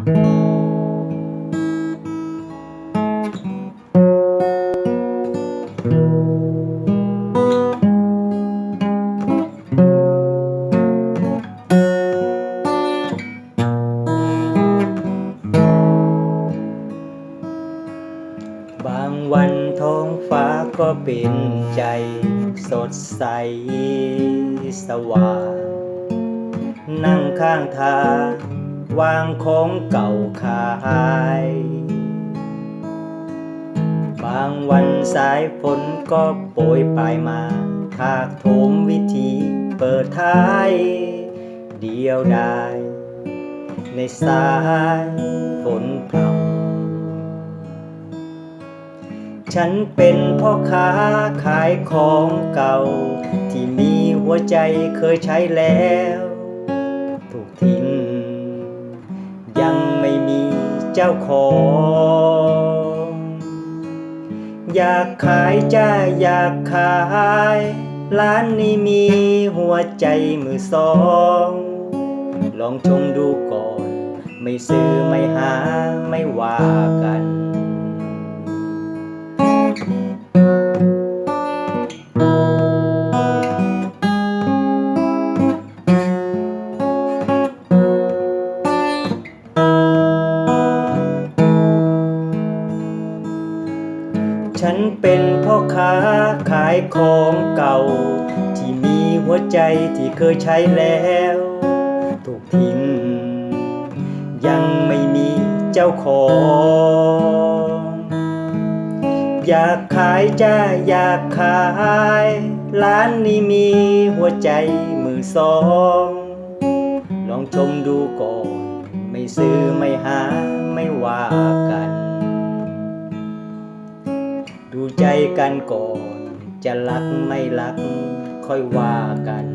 บางวันท้องฟ้าก็เป็นใจสดใสสว่าง นั่งข้างทาง วางของเก่าขาย บางวันสายฝนก็โปรยปลายมาถากโถมวิธีเปิดท้าย เดียวดาย ในสายฝนพรำฉันเป็นพ่อค้าขายของเก่า ที่มีหัวใจเคยใช้แล้ว ถูกทิ้ง จ้าของ อยากขายจ้าอยากขาย ร้านนี้มีหัวใจมือสอง ลองชมดูก่อน ไม่ซื้อไม่หาไม่ว่า ฉันเป็นพ่อค้าขายของเก่า ที่มีหัวใจที่เคยใช้แล้วถูกทิ้งยังไม่มีเจ้าของ อยากขายจ้าอยากขาย ร้านนี้มีหัวใจมือสอง ลองชมดูก่อน ไม่ซื้อไม่หาไม่ว่า ใจกันก่อน จะรักไม่รักค่อยว่ากัน